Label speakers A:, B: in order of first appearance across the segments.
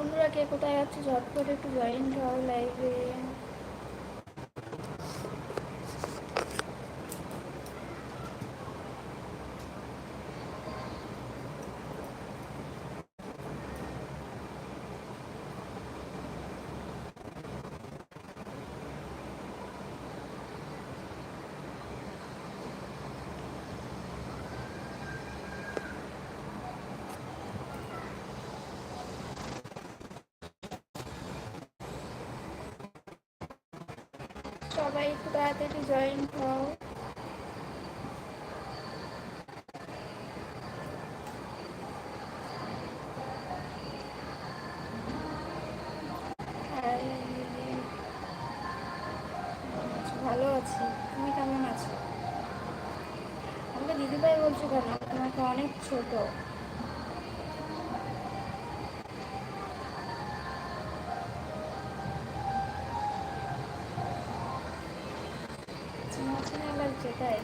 A: বন্ধুরা কে কোথায় আছে? ঝটপট একটু জয়েন হও লাইভে সবাই একটু তাড়াতাড়ি জয়েন হও. ভালো আছি। তুমি কেমন আছো? আমাকে দিদিভাই বলছো কেন? তোমাকে অনেক ছোট। তাই?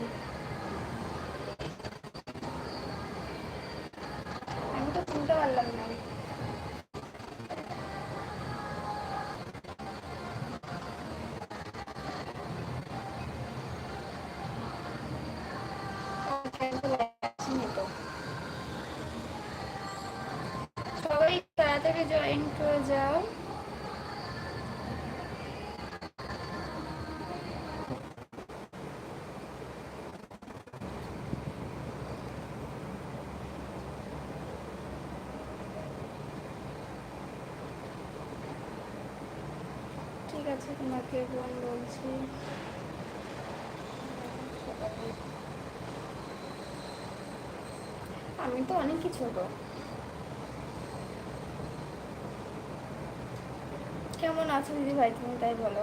A: আমি তো শুনতে পারলাম ঠিক আছে, তোমাকে বোন বলছি। আমি তো অনেক কিছু গো। কেমন আছো দিদি ভাই তুমি তাই বলো।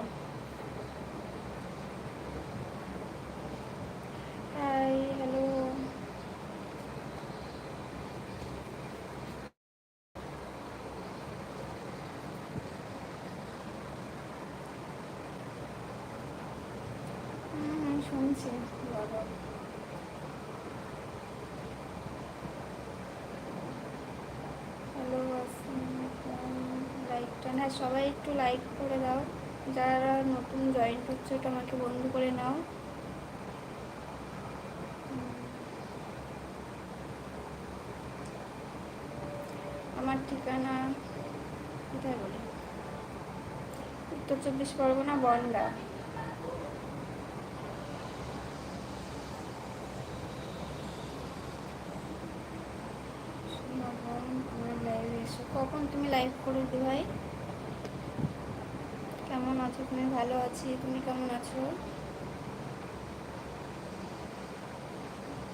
A: না সবাই একটু লাইক করে দাও। যারা নতুন জয়েন করছে ওটা আমাকে বন্ধু করে নাও। আমার ঠিকানা কোথায় বলি? উত্তর চব্বিশ পরগনা, বনগা। কখন তুমি লাইভ করে ভাই আছো তুমি ভালো আছি তুমি কেমন আছো?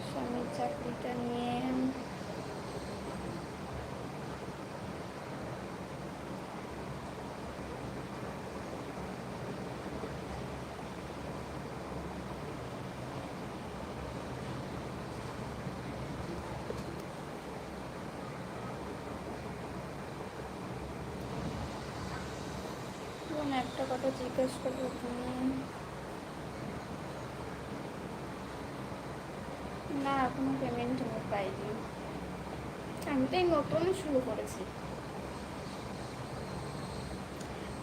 A: স্বামীর চাকরিটা নিয়ে কোন একটা কথা জিজ্ঞেস করব তুমি? না, এখনও পেমেন্ট আমি পাইনি। আমি তো এই নতুন শুরু করেছি।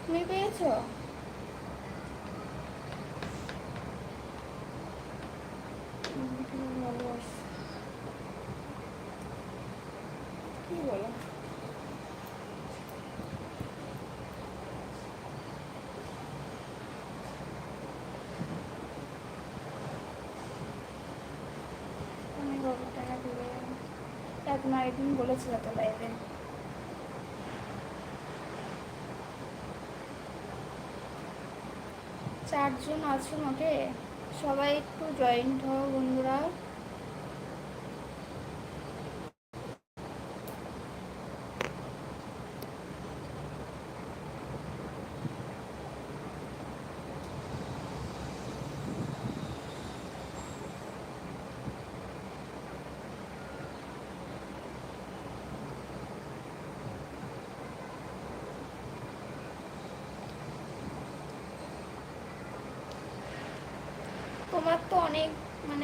A: তুমি পেয়েছ হুম, তুমি বলো কি বলো আমি বাবু টাকা দিলে তোমার একদিন বলেছিল তো লাইভে চারজন আছো ওকে সবাই একটু জয়েন্ট হও বন্ধুরা তোমার তো অনেক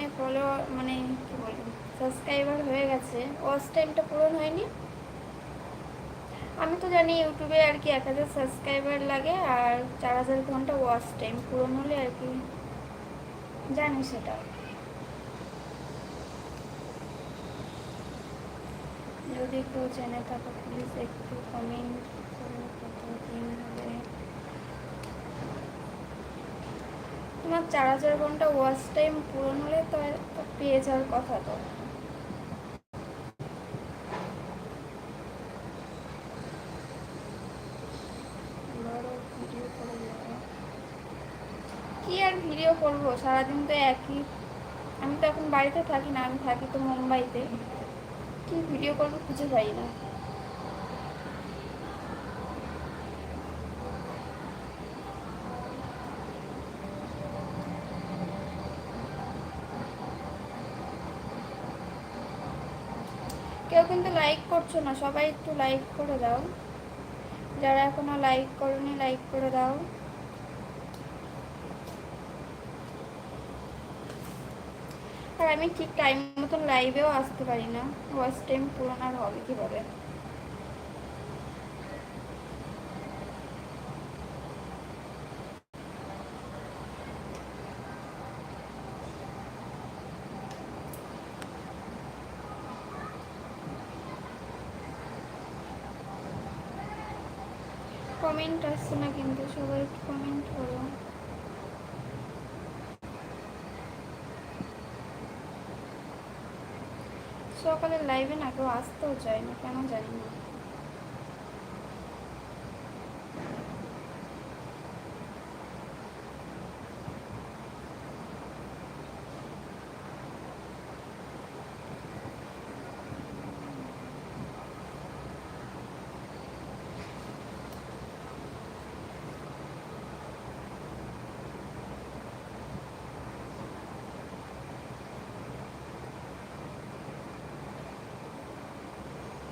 A: মানে ফলো মানে কি বলব সাবস্ক্রাইবার হয়ে গেছে। ওয়াচ টাইমটা পূরণ হয়নি। আমি তো জানি ইউটিউবে আর কি এক হাজার সাবস্ক্রাইবার লাগে, আর চার হাজার ঘণ্টা ওয়াচ টাইম পূরণ হলে আর কি জানি সেটা। যদি কেউ জেনে থাকো প্লিজ একটু কমেন্ট করে কত দিন হবে তোমার চার হাজার ঘণ্টা ওয়াচ টাইম পূরণ হলে তো পেয়ে যাওয়ার কথা তো। কি আর ভিডিও করব? সারাদিন তো একই। আমি তো এখন বাড়িতে থাকি না, আমি থাকি তো মুম্বাইতে। কি ভিডিও করব খুঁজে পাই না কেউ কিন্তু করছ না, সবাই একটু লাইক করে দাও। যারা এখনও লাইক করনি লাইক করে দাও। আর আমি ঠিক টাইম মতন লাইভেও আসতে পারি না। ওয়াচ টাইম পূরণ আর হবে কীভাবে কমেন্ট আসছে না কিন্তু সবাই একটু কমেন্ট করো সকালে লাইভে না কেউ আসতেও চায় না কেন জানি না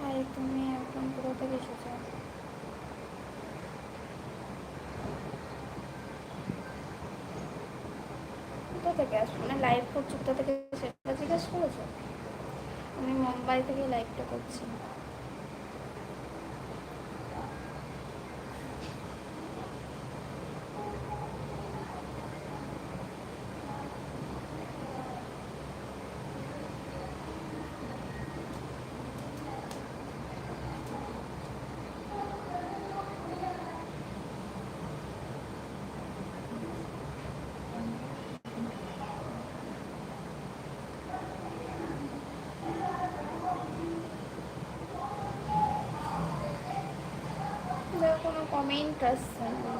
A: আর তুমি এখন কোথা থেকে এসেছ কোথা থেকে আসব মানে লাইভ করছ কোথা থেকে সেটা জিজ্ঞেস করেছ? আমি মুম্বাই থেকে লাইভটা করছি দেখো কোনো কমেন্ট আসছে না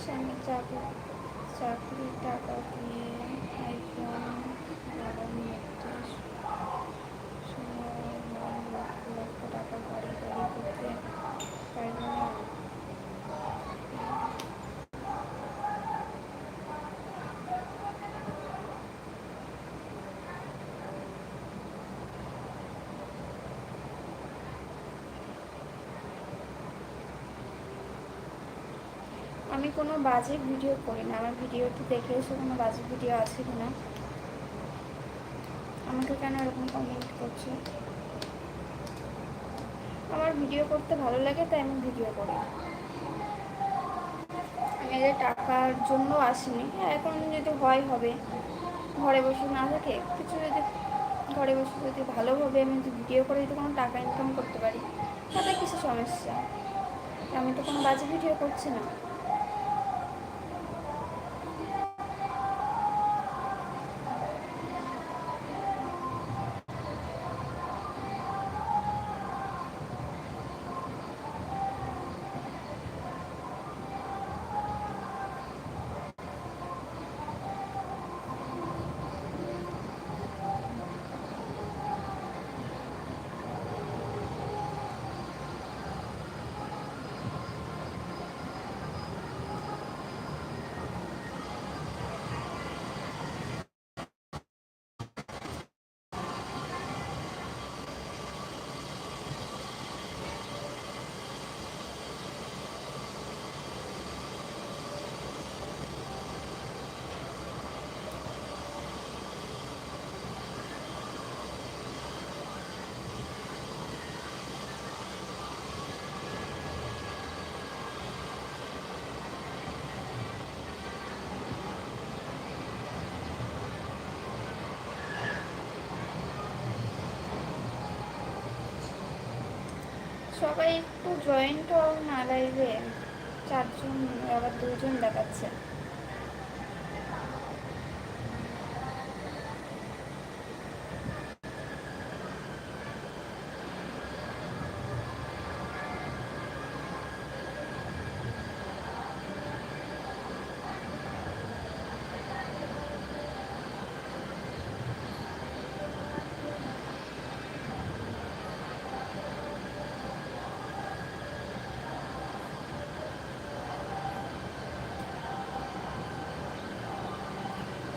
A: স্বামী চাকরি চাকরির টাকা দিয়ে আইফোন বাগান একটি সময় লক্ষ লক্ষ টাকা বাড়ি গাড়ি করতে পারবে না আমি কোনো বাজে ভিডিও করি না। আমার ভিডিওটি দেখে এসে কোনো বাজে ভিডিও আছে কি না? আমাকে কেন এরকম কমেন্ট করছে? আমার ভিডিও করতে ভালো লাগে তাই আমি ভিডিও করি। আমি যে টাকার জন্য আসিনি। হ্যাঁ, এখন যদি হয় হবে ঘরে বসে না থাকে কিছু যদি ঘরে বসে যদি ভালোভাবে আমি যদি ভিডিও করে যদি কোনো টাকা ইনকাম করতে পারি তাতে কিছু সমস্যা? আমি তো কোনো বাজে ভিডিও করছি না। সবাই একটু জয়েন্ট হও না লাইভে চারজন আবার দুজন দেখাচ্ছে।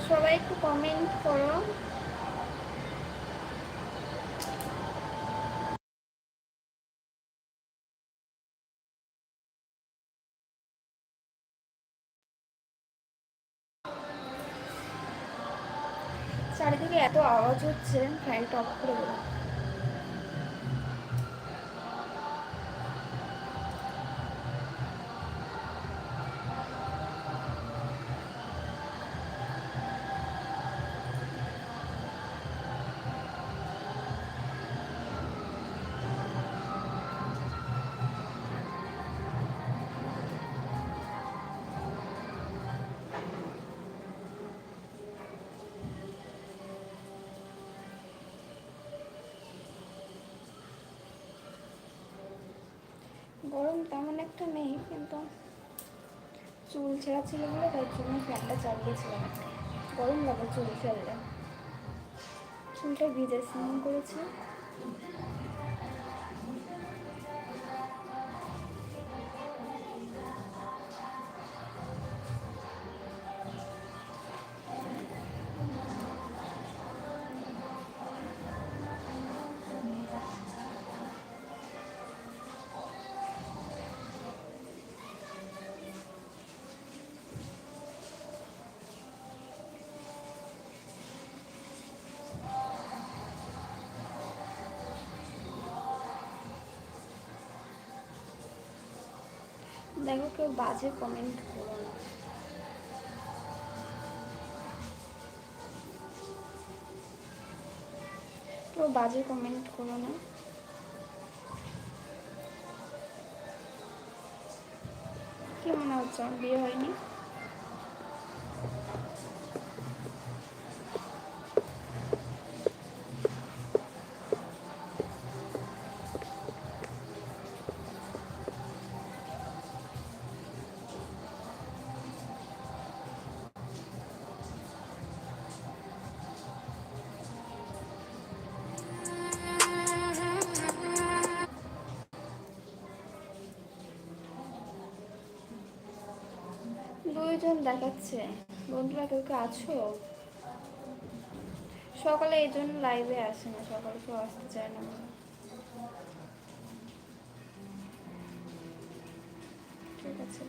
A: সবাই একটু কমেন্ট করো। চারিদিকে এত আওয়াজ হচ্ছে ফ্যানটা অফ করে গরম তেমন একটা নেই, কিন্তু চুল ছেঁড়া ছিল বলে তাই জন্য ফ্যানটা চালিয়েছিলাম। গরম লাগে চুল ফেললে। চুলটা ভিজে স্নান করেছি দেখো কেউ বাজে কমেন্ট করো না। কেউ বাজে কমেন্ট করো না। কি মনে হচ্ছে? বিয়ে হয়নি? দুইজন দেখাচ্ছে। বন্ধুরা, কেউ কেউ আছো? সকালে এই জন্য লাইভে আসে না, সকালে কেউ আসতে চায় না। ঠিক আছে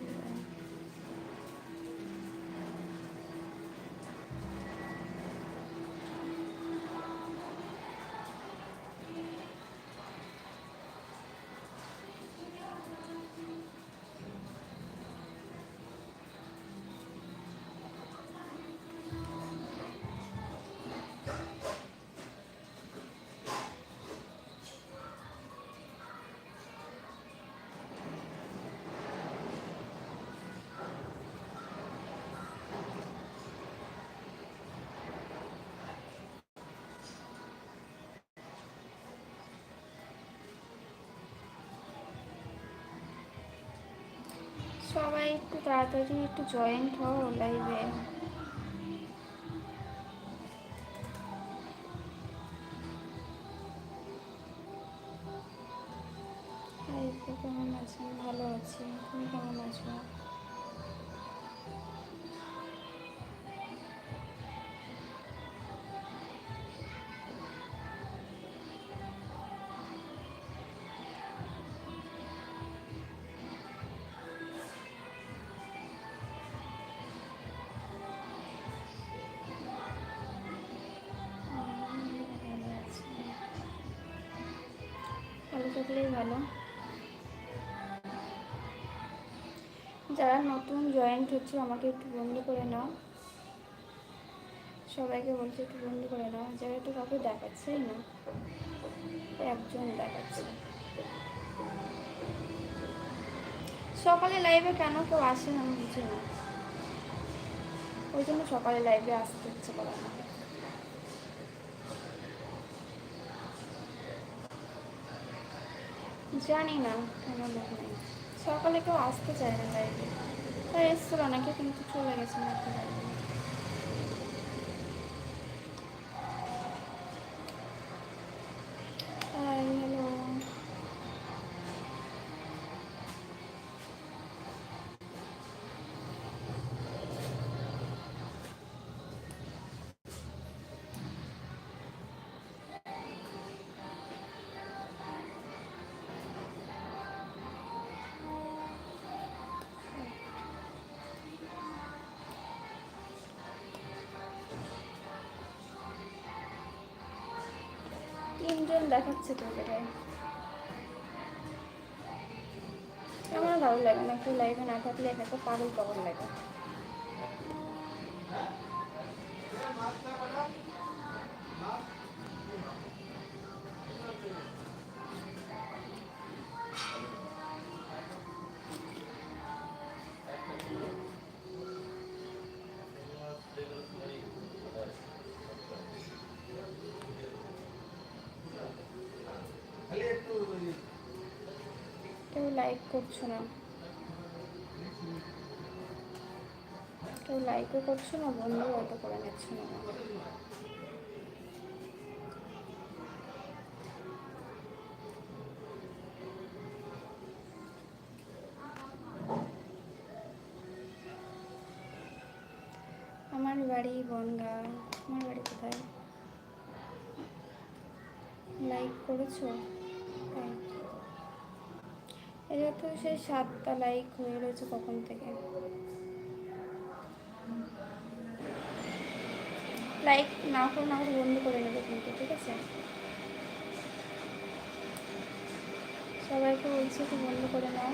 A: একটু তাড়াতাড়ি একটু জয়েন্ট হও লাইভে লাইভে ভালো থাকলেই ভালো। যারা নতুন জয়েন্ট হচ্ছে, আমাকে একটু বন্ধু করে নাও। সবাইকে বলছে একটু বন্ধু করে নাও। যারা তো কাউকে দেখাচ্ছেই না, একজন দেখাচ্ছে। সকালে লাইভে কেন কেউ আসে না আমি বুঝি না। ওই জন্য সকালে লাইভে আসতে ইচ্ছে করে না। জানি না, কেন লোক নেই। সকালে কেউ আসতে চায় না বাইরে তাই এসছিল, নাকি কিন্তু চলে গেছে না তিনজন দেখাচ্ছে তোকে আমার ভালো লাগে না, একটু লাইভে না থাকলে একটা পাগল পাগল লাগে। লাইক করছ না? কেউ লাইকও করছ না বন্ধু অত করে নিচ্ছ না? আমার বাড়ি বনগা। আমার বাড়ি কোথায়? লাইক করেছ তাই এটা তো সেই সাতটা লাইক হয়ে রয়েছে কখন থেকে? লাইক না করে না করে বন্ধ করে নেবে কিন্তু, ঠিক আছে? সবাইকে বলছি একটু বন্ধ করে নাও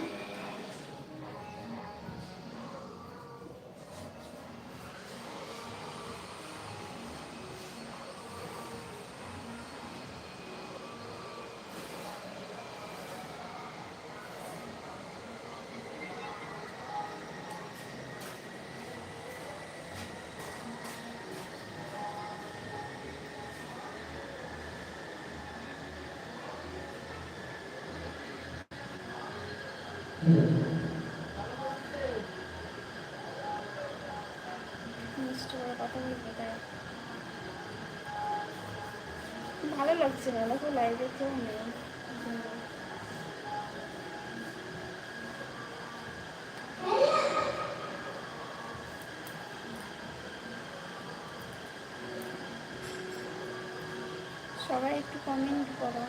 A: মিষ্টি করে কথা বলতে তাই লাগছে না দেখো লাইভে কেউ নেই সবাই একটু কমেন্ট করো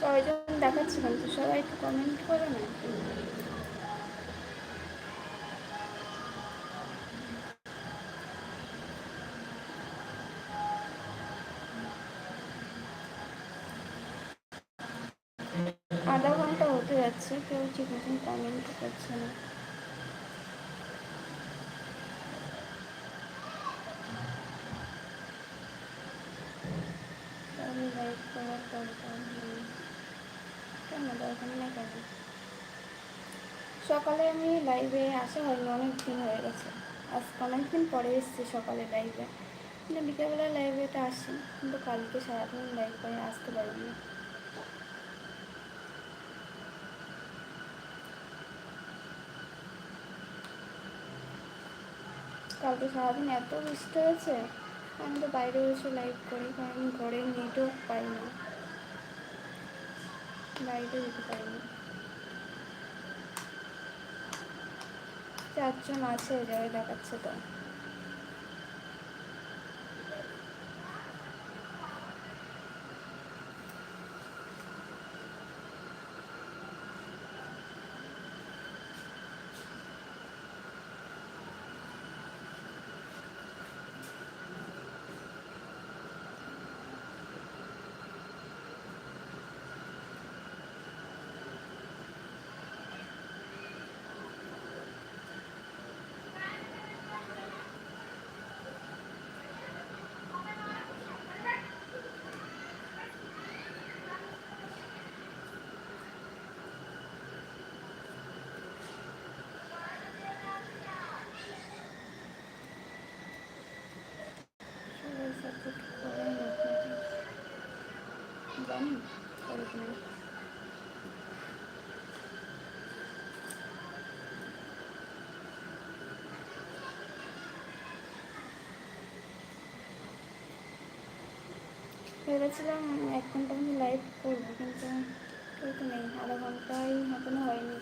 A: ছয়জন দেখাচ্ছে কিন্তু সবাই একটু কমেন্ট করো না। আধা ঘণ্টা হতে যাচ্ছে, কেউ ঠিক মতন কমেন্ট করছে না। আমি লাইক করার দরকার নেই। সকালে আমি লাইভে আসা হয়নি, অনেক দিন হয়ে গেছে। আজকে অনেক দিন পরে এসেছি সকালে লাইভে কিন্তু বিকেলবেলা লাইভেটা আসি, কিন্তু কালকে সারাদিন লাইভ করে আসতে পারিনি। কালকে সারাদিন এত বৃষ্টি হয়েছে, আমি তো বাইরে বসে লাইভ করি, কারণ ঘরে নেটও পাই না। বাইরে যেতে পারি না চারজন আছে যারা দেখাচ্ছে তো। হয়নি করে কিনে ভেবেছিলাম এক ঘণ্টা আমি লাইভ করব, কিন্তু ঠিক নেই। আধা ঘন্টাই মতন হয়নি।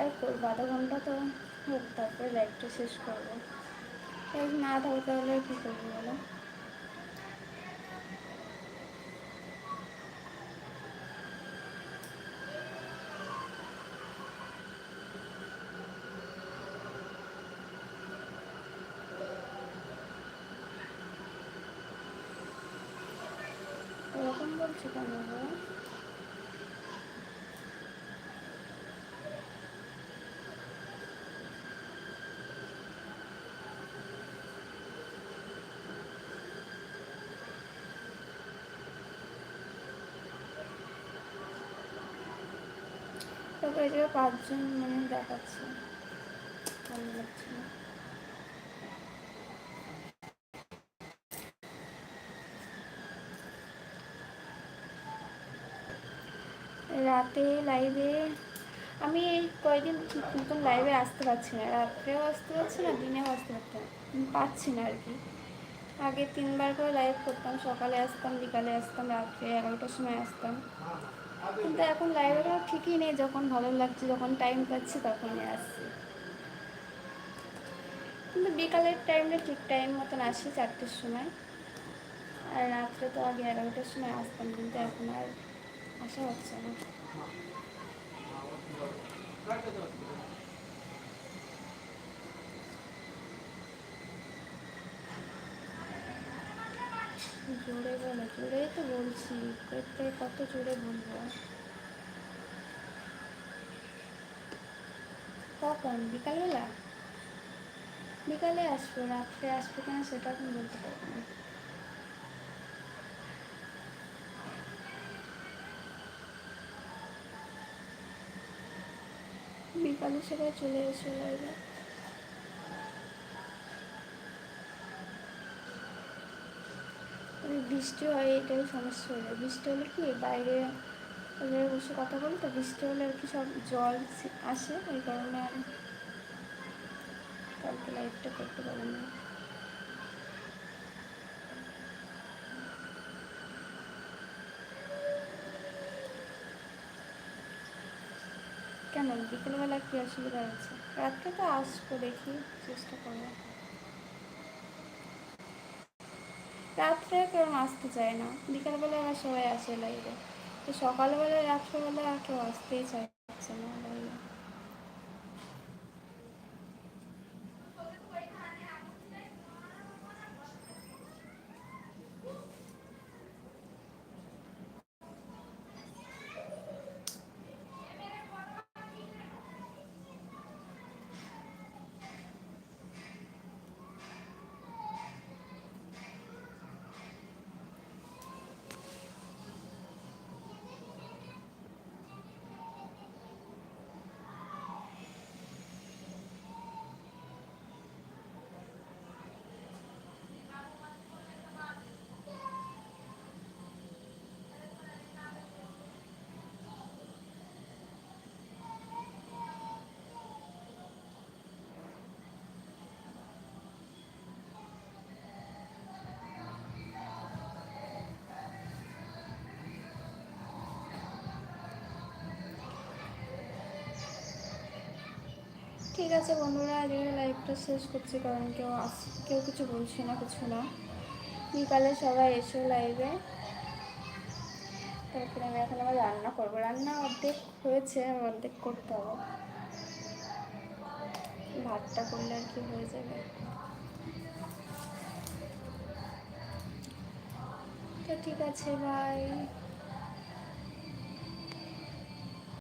A: আর করব আধা ঘণ্টা তো হোক, তারপরে লাইভটা শেষ করব। লাইভ না থাকে তাহলে কী করব বলো? এরকম বলছো কেন? জায়গায় পাঁচজন মানে দেখাচ্ছে। রাতে লাইভে আমি এই কয়েকদিন মতন লাইভে আসতে পারছি না। রাত্রেও আসতে পারছি না, দিনেও আসতে পারতাম পাচ্ছি না আর কি। আগে তিনবার করে লাইভ করতাম, সকালে আসতাম, বিকালে আসতাম, রাত্রে এগারোটার সময় আসতাম। কিন্তু এখন লাইভে ঠিকই নেই, যখন ভালো লাগছে, যখন টাইম পাচ্ছি তখনই আসছি। কিন্তু বিকালের টাইমটা ঠিক টাইম মতন আসি, চারটের সময়। আর রাত্রে তো আগে এগারোটার সময় আসতাম, কিন্তু এখন আর আসা হচ্ছে না। জোরে বলো, জোরেই তো বলছি। করতে কত জোরে বলব? কখন? বিকালবেলা? বিকালে আসব, রাত্রে আসব কিনা সেটা এখন বলতে পারব না। বিকালে সবাই চলে এসে লাইভে বৃষ্টি হয়, এটাই সমস্যা হয়ে যায়। বৃষ্টি হলে কি বাইরে বসে কথা বলি তো বৃষ্টি হলে আর কি সব জল আসে, ওই কারণে আর কালকে লাইভটা করতে পারি না। কেন? বিকেলবেলা কি অসুবিধা আছে রাত্রে তো আসব দেখি, চেষ্টা করব। রাত্রে কেউ আসতে চায় না। বিকালবেলা সবাই আসে লাইভে তো সকালবেলা রাত্রেবেলা কেউ আসতেই চাইছে ঠিক আছে বন্ধুরা আজকে লাইভটা শেষ করছি কারণ কেউ আস, কেউ কিছু বলছি না, কিছু না। বিকালে সবাই এসো লাইভে তারপরে আমি এখন আবার রান্না করব। রান্না অর্ধেক হয়েছে অর্ধেক করতে হবে। ভাতটা করলে আর কি হয়ে যাবে? ঠিক আছে ভাই